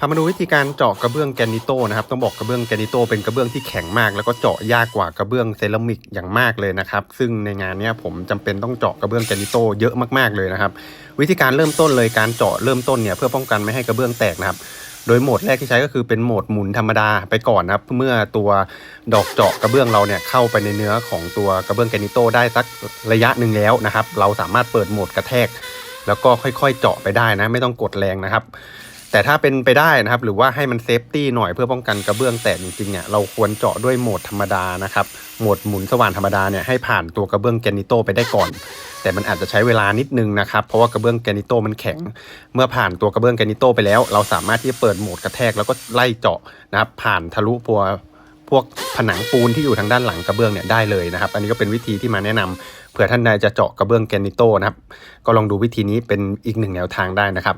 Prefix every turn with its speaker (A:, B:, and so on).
A: พามาดูวิธีการเจาะกระเบื้องแกนิโตนะครับต้องบอกกระเบื้องแกนิโตเป็นกระเบื้องที่แข็งมาก แล้วก็เจาะยากกว่ากระเบื้องเซรามิกอย่างมากเลยนะครับ ซึ่งในงานนี้ผมจำเป็นต้องเจาะกระเบื้องแกนิโตเยอะมากๆเลยนะครับ วิธีการเริ่มต้นเลยการเจาะเริ่มต้นเนี่ยเพื่อป้องกันไม่ให้กระเบื้องแตกนะครับโดยโหมดแรกที่ใช้ก็คือเป็นโหมดหมุนธรรมดาไปก่อนนะครับ เมื่อตัวดอกเจาะกระเบื้องเราเนี่ยเข้าไปในเนื้อของตัวกระเบื้องแกนิโตได้สักระยะหนึ่งแล้วนะครับ เราสามารถเปิดโหมดกระแทก แล้วก็ค่อยๆเจาะไปได้นะ ไม่ต้องกดแรงนะครับ แต่ถ้าเป็นไปได้นะครับ หรือว่าให้มันเซฟตี้หน่อยเพื่อป้องกันกระเบื้องแตกจริงๆเนี่ยเราควรเจาะด้วยโหมดธรรมดานะครับโหมดหมุนสว่านธรรมดาเนี่ยให้ผ่านตัวกระเบื้องแกนิโตไปได้ก่อน แต่มันอาจจะใช้เวลานิดนึงนะครับ เพราะว่ากระเบื้องแกนิโตมันแข็ง เมื่อผ่านตัวกระเบื้องแกนิโตไปแล้ว เราสามารถที่จะเปิดโหมดกระแทกแล้วก็ไล่เจาะนะครับผ่านทะลุพัวพวกผนังปูนที่อยู่ทางด้านหลังกระเบื้องเนี่ยได้เลยนะครับ อันนี้ก็เป็นวิธีที่มาแนะนำเผื่อท่านใดจะเจาะกระเบื้องแกนิโตนะครับ ก็ลองดูวิธีนี้เป็นอีกหนึ่งแนวทางได้นะครับ